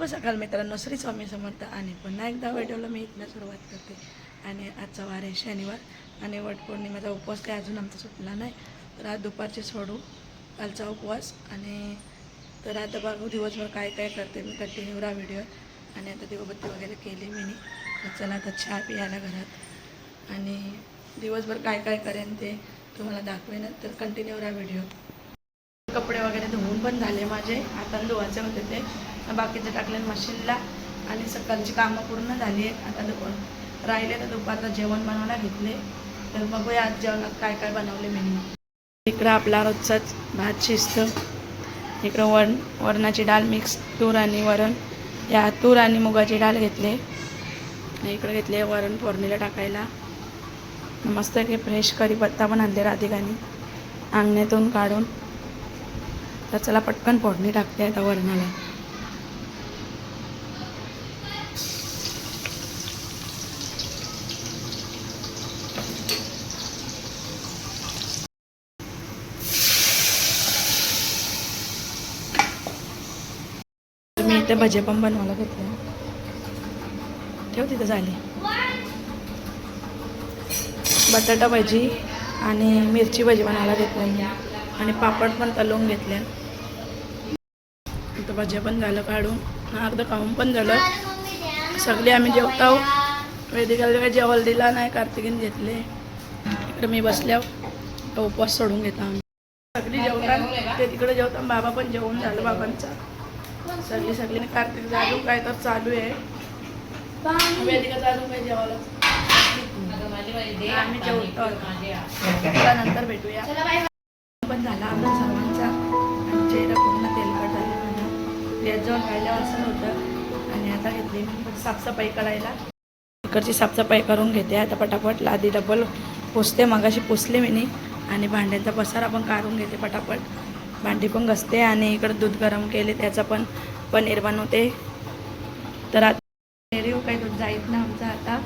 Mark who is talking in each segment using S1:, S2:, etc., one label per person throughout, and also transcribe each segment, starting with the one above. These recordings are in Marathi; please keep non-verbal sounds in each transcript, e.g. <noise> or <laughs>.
S1: नमस्कार मित्रांनो श्री स्वामी समर्थ आणि पुन्हा एकदा व्हिडिओला मी इथनं सुरुवात करते. आणि आजचा वार आहे शनिवार आणि वटपौर्णिमेचा उपवास काही अजून आमचा सुटला नाही. तर आज दुपारचे सोडू कालचा उपवास आणि तर आता बघू दिवसभर काय काय करते मी कंटिन्यू राहा व्हिडिओ. आणि आता दिवबत्ती वगैरे केली मी तर चला आता चहा प्यायला घरात. आणि दिवसभर काय काय करेन ते तुम्हाला दाखवेन तर कंटिन्यू राहा व्हिडिओ. कपडे वगैरे धुवून पण झाले माझे. आता धुवायचे होते ते. बाकीचे टाकले मशीनला. आणि सकाळची कामं पूर्ण झाली आहेत. आता दुपार राहिले तर दुपारचं जेवण बनवायला घेतले. तर बघूया आज जेवणात काय काय बनवले मी इकडं आपला रोजचाच भात शिजतं इकडं वरण वरणाची डाळ मिक्स तूर आणि वरण. या तूर आणि मुगाची डाळ घेतले. इकडं घेतले वरण फोडणीला टाकायला. मस्त की फ्रेश करीपत्ता पण आणले राधिकाने. अंगण्यातून काढून. तर चला पटकन फोडणी टाकते आता वरणाला. मी इथे भजे पण बनवायला घेतले. ठेव तिथं झाली बटाटा भजी आणि मिरची भजी बनवायला घेतली मी. आणि पापड पण तलवून घेतले. इथं भज्या पण झालं काढून. अर्धं खाऊन पण झालं. सगळे आम्ही जेवतो. वेदिकाला काही जेवल दिला नाही कार्तिकीने घेतले. इकडे मी बसल्यावर उपवास सोडून घेता आम्ही. सगळी जेवतात. ते तिकडे जेवतात. बाबा पण जेवण झालं बाबांचा. सगळी सगळी कार्तिक अजून काय तर चालू आहे. जेवायला? आम्ही जेवतो नंतर भेटूया. पण झाला आपला सर्वांचा. पूर्ण तेलकट झाले जाऊन असं होतं आणि आता घेतली मी साफसफाई करायला. इकडची साफसफाई करून घेते. आता पटापट लादी डबल पुसते. मगाशी पुसले मी आणि भांड्यांचा पसारा पण काढून घेते पटापट. भांडी पण घसते आणि इकडं दूध गरम केले त्याचं पण पनीर बनवते. तर आता पनीर काही दूध जाईत ना आमचं आता.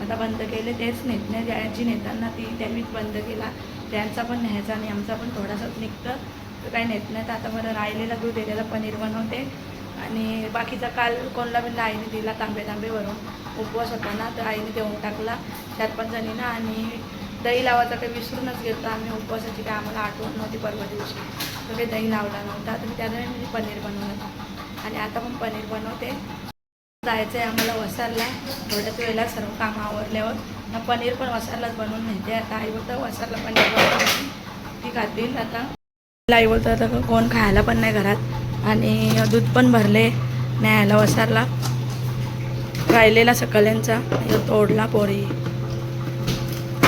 S1: आता बंद केले तेच नेत नाही. ज्याची नेताना ती त्यांनीच बंद केला. त्यांचा पण न्यायचा आणि आमचा पण थोडासाच निघतं. तर काही नेत नाही तर आता बरं राहिलेला दूध आहे त्याला पनीर बनवते. आणि बाकीचा काल कोणला बिन आईने दिला तांबे तांबेवरून. उपवास होता ना तर आईने देऊन टाकला. चार पाच जणींना आणि दही लावायचा काही विसरूनच घेतो आम्ही उपवासाची काय आम्हाला आठवण नव्हती परवा दिवशी. तर काही दही लावला नव्हता. तर त्याने मी पनीर बनवलं. आणि आता पण पनीर बनवते. जायचं आहे आम्हाला वसारला. थोड्याच वेळेला सर्व काम आवरल्यावर. मग पनीर पण वसारलाच बनवून नेते. आता आई बोलतं वसारला पनीर बनवून ती खातील आता. आई बोलतं आता कोण खायला पण नाही घरात. आणि दूध पण भरले न्यायला वसारला. राहिलेला सकाळ्यांचा तोडला पोरी.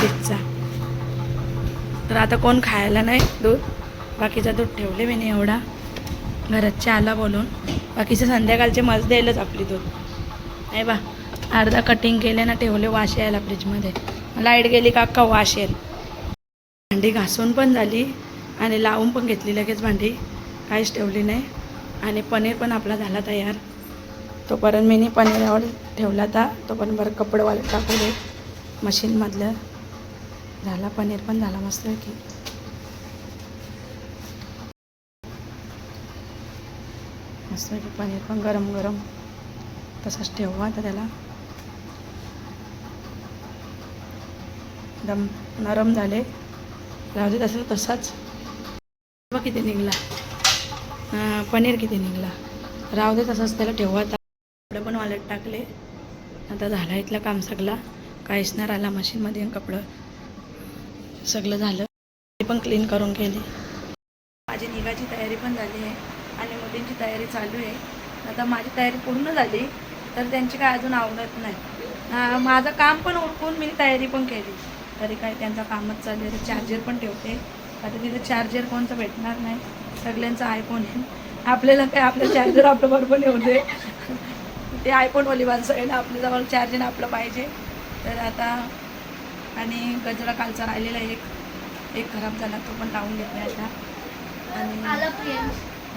S1: फ्रीजचा तर आता कोण खायला नाही दूध. बाकीचं दूध ठेवले मी नाही एवढा. घरात आला बोलून. बाकीचं संध्याकाळचे मज द्यायलाच आपली दूध. नाही बा अर्धा कटिंग केले ना ठेवले वाश यायला फ्रीजमध्ये लाइट गेली का अक्का वाश येईल. भांडी घासून पण झाली आणि लावून पण घेतली लगेच भांडी. काहीच ठेवली नाही. आणि पनीर पण आपला झाला तयार. तोपर्यंत मी पनीरावर ठेवला होता. तोपर्यंत बरं कपडेवाले टाकू दे. मशीनमधलं. झाला पनीर पण झाला मस्त की मस्त की पनीर पण गरम गरम. तसंच ठेवू आता त्याला. दम नरम झाले. राहू दे तसं तसाच. बघ किती निघला. पनीर किती निघला. राहू दे तसंच त्याला ठेवू आता. कपडे पण वालट टाकले. आता झाला इथलं काम सगळा. काहीच नाही राहिला मशीनमध्ये कपडं. सगळं झालं. ते पण क्लीन करून केली माझी निघाची तयारी पण झाली आहे आणि मुलींची तयारी चालू आहे. आता माझी तयारी पूर्ण झाली तर त्यांची काय अजून आवडत नाही. माझं काम पण उरकून मी तयारी पण केली. तरी काय त्यांचं कामच चालू आहे. चार्जर पण ठेवते. आता तिथे चार्जर कोणचं भेटणार नाही. सगळ्यांचं आयफोन आहे. आपल्याला काय आपलं चार्जर आपलं बरोबर येऊ ते आयफोनवाली माणसं आहे ना आपल्याजवळ चार्जर आपलं पाहिजे. तर आता आणि गजरा कालचा राहिलेला एक एक खराब झाला तो पण लावून घेतला आता. आणि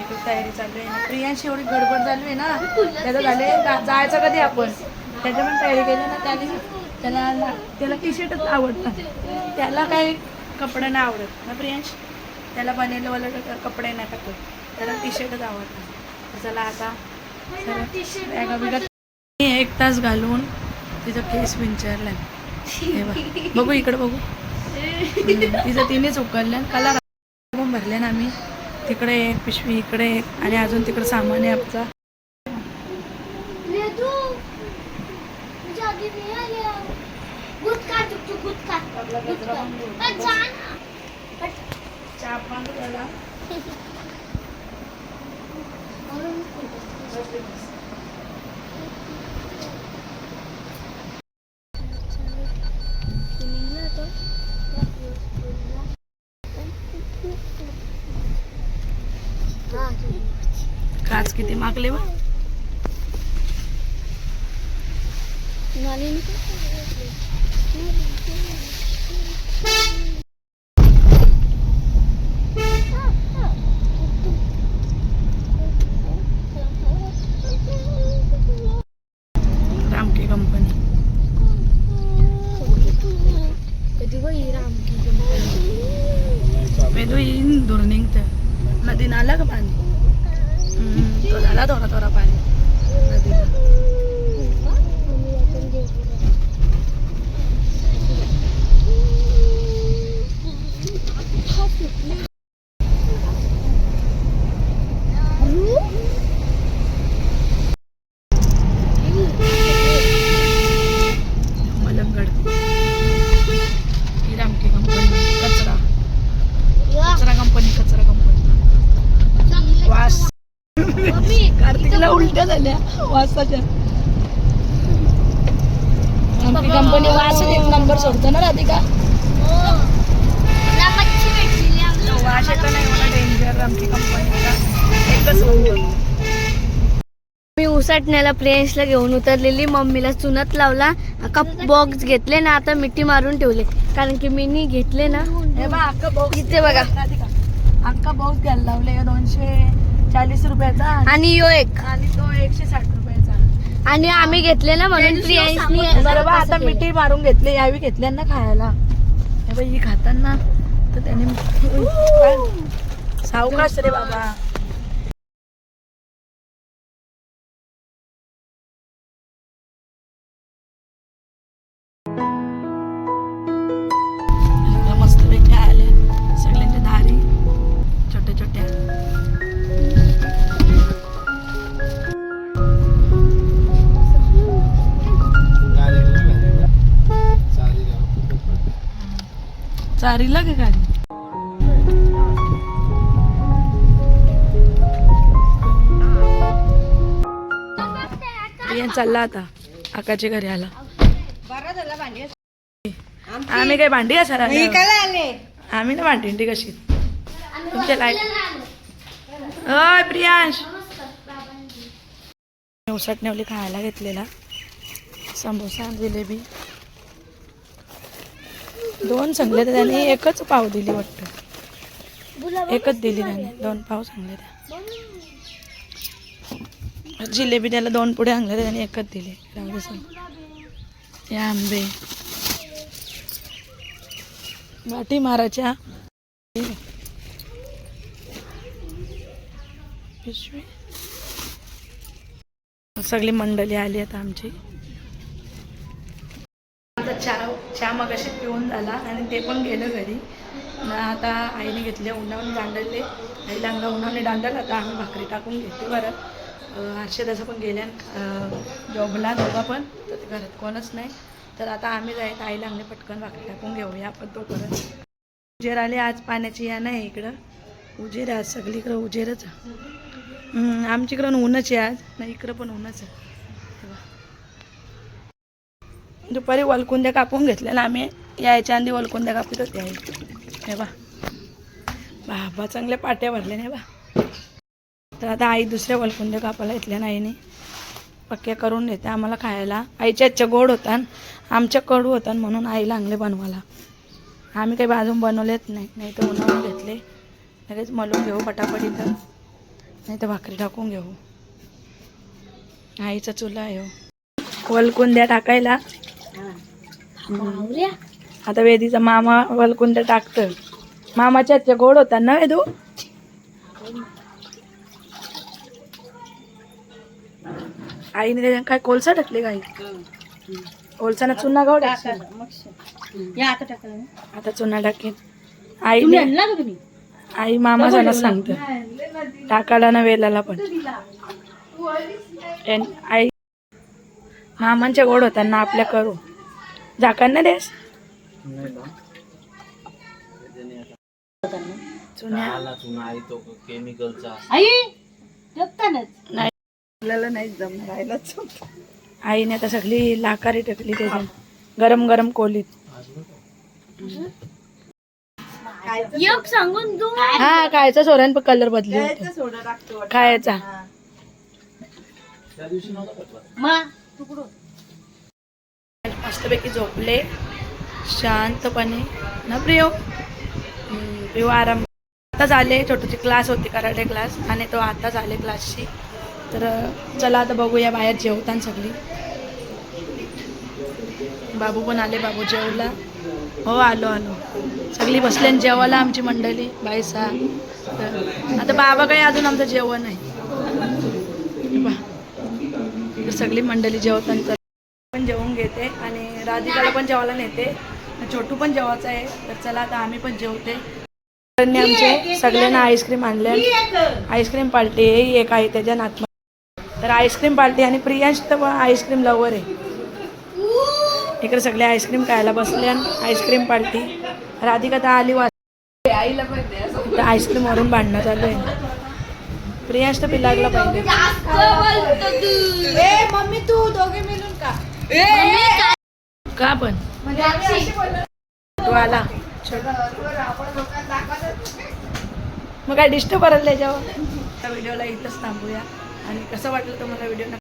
S1: इकडे तयारी चालू आहे. ना प्रियांशी एवढी गडबड चालू आहे ना? त्याचं झाले जायचं कधी आपण? त्याच्या पण तयारी केली ना त्याने. त्याला त्याला टी शर्टच आवडतात त्याला काही कपडे नाही आवडत. ना प्रियांश? त्याला बनवलेवाले कपडे नाही टाकत. त्याला टी शर्टच आवडतात तर चला आता बॅगा बिगा मी एक तास घालून तिचं केस विंचारलाय. हे बघ. बघू इकडे बघू. तिचं तिनेच उकलल्या कलर पण भरल्या ना आम्ही. तिकडे एक पिशवी इकडे एक आणि अजून तिकडे सामान आहे आमचा. <laughs> काच किती मागले बा. रामकी कंपनी
S2: कधी गो ही रामकी कंपनी
S1: वेदू येईन दूर निघतं. नदीनं आलं का पाणी हम्म, तो झाला थोडा थोडा पाणी नदीला मलंगड ही रामकी कंपनी कचरा कचरा कंपनी कचरा कंपनी वास कार्तिकला उलट्या झाल्या वासाच्या आमची कंपनी वास एक नंबर सोडतो ना राधिका?
S2: मच्छी भेटलेली आम्हाला.
S1: वास येतो नाही मला डेंजर आमची कंपनीचा एकच होऊन
S2: मी उसाटण्याला प्रियांशला घेऊन उतरलेली. मम्मीला चुनत लावला. अका बॉक्स घेतले ना आता मिठी मारून ठेवले. कारण की मी घेतले ना.
S1: हे अक्का बॉक्स
S2: इथे बघा.
S1: राधिका अक्का बॉक्स घ्यायला लावले दोनशे. चाळीस रुपयाचा आणि-
S2: यो एक.
S1: आणि तो एकशे साठ रुपयाचा.
S2: आणि आम्ही घेतले ना म्हणून प्रियांशनी
S1: बरोबर आता मिठी मारून घेतली यावी घेतल्या ना खायला. ही खाताना तर त्याने सावकाश रे बाबा. चारीला का गाडी? चालला आता आकाच्या घरी आला. आम्ही काय भांडी कशाला आम्ही ना भांडी कशी. तुमच्या लाइट अय प्रियांश. उसट नेवली खायला घेतलेला. समोसा जिलेबी. दोन सांगले तर त्याने एकच पाव दिली वाटतं. एकच दिली त्याने. दोन पाव सांगले त्या. जिलेबी त्याला दोन पुढे आणले त्याने एकच दिली. राहू दे सांग. या आंबे. वाटी माराच्या पिशवी. सगळी मंडळी आली आता आमची. चहा मग असे पिऊन झाला आणि ते पण गेलं घरी. ना आता आईने घेतले उन्हावून दांडले आईला अंगा उन्हावणे दांडल आता आम्ही भाकरी टाकून घेते बरं. अं, पण गेल्या जॉबला दोघा पण. तर ते घरात कोणच नाही. तर आता आम्ही जायचं. आईला अंगणे पटकन भाकरी टाकून घेऊया. आपण तो परत. उजेर आले आज पाण्याची या नाही इकडं. उजेर आज. सगळीकडं उजेरच आमच्या इकडं आमच्याकडं ऊनच आहे आज. नाही इकडं पण ऊनच आहे. दुपारी वलकुंद्या कापून घेतल्या आम्ही. यायच्या आधी वलकुंद्या कापत होते आई हे बा. बाबा चांगल्या पाट्या भरल्या नाही बा. तर आता आई दुसऱ्या वलकुंद्या कापायला घेतल्या नाही पक्क्या करून देते आम्हाला खायला. आईच्या आजच्या गोड होता आमच्या कडू होता म्हणून आई लागले बनवायला. आम्ही काही बाजून बनवलेच नाही. नाही तर उन्हाळून घेतले. लगेच मलून घेऊ पटापट इथं. नाही तर भाकरी टाकून घेऊ. आईचा चुला आहे हो. वलकुंद्या टाकायला. आता वेदीचा मामा वलकुंद्या टाकतं मामाच्या हातच्या गोड होता ना वेदू आईने त्याच्यात काय कोळसा टाकले गाई कोळसा ना चुना गाव.
S3: या आता टाकलं ना.
S1: आता चुना टाकेन.
S3: तुम्ही
S1: आई मामा जाणार सांगतो टाकायला ना वेलाला पण. आई मामांच्या गोड होताना आपल्या करू. झाकण ना. देस नाही आपल्याला नाही आईने आता सगळी लाकारी टाकली त्याच्यात. गरम गरम कोलीत.
S2: सांगून तू.
S1: हा खायचा सोऱ्यान पण कलर बदली होतो. खायचा.
S3: मा
S1: मस्तपैकी झोपले. शांतपणे. ना प्रियो? प्रियो आराम आता झाले छोटूची क्लास होती कराटे क्लास आणि तो आता झाले क्लासची तर चला आता बघूया बाहेर जेवताना सगळी. बाबू पण आले बाबू जेवला. हो आलो आलो. सगळी बसले आणि जेवायला आमची मंडळी बायसा तर आता बाबा काही अजून आमचं जेवण आहे बा सगळी मंडळी जेवताना पण जेवून घेते आणि राधिकाला पण जेवायला नेते. छोटू पण जेवायचं आहे तर चला आता आम्ही पण जेवते. त्यांनी आमचे सगळ्यांना आईस्क्रीम आणले. आईस्क्रीम पार्टी आहे एक आहे त्याच्या नातमा तर आईस्क्रीम पार्टी आणि प्रियांश तर आईस्क्रीम लवर आहे. इकडे सगळे आईस्क्रीम खायला बसले आणि आईस्क्रीम पार्टी. राधिका तर आली वाच तर आईस्क्रीम वरून भांडणं चालू आहे. प्रियांश तर पिलागला पाहिजे. का पण? तू आला. मग काय डिस्टर्ब करायला त्याच्यावर व्हिडिओला इथंच थांबूया. आणि कसं वाटलं तुम्हाला व्हिडिओ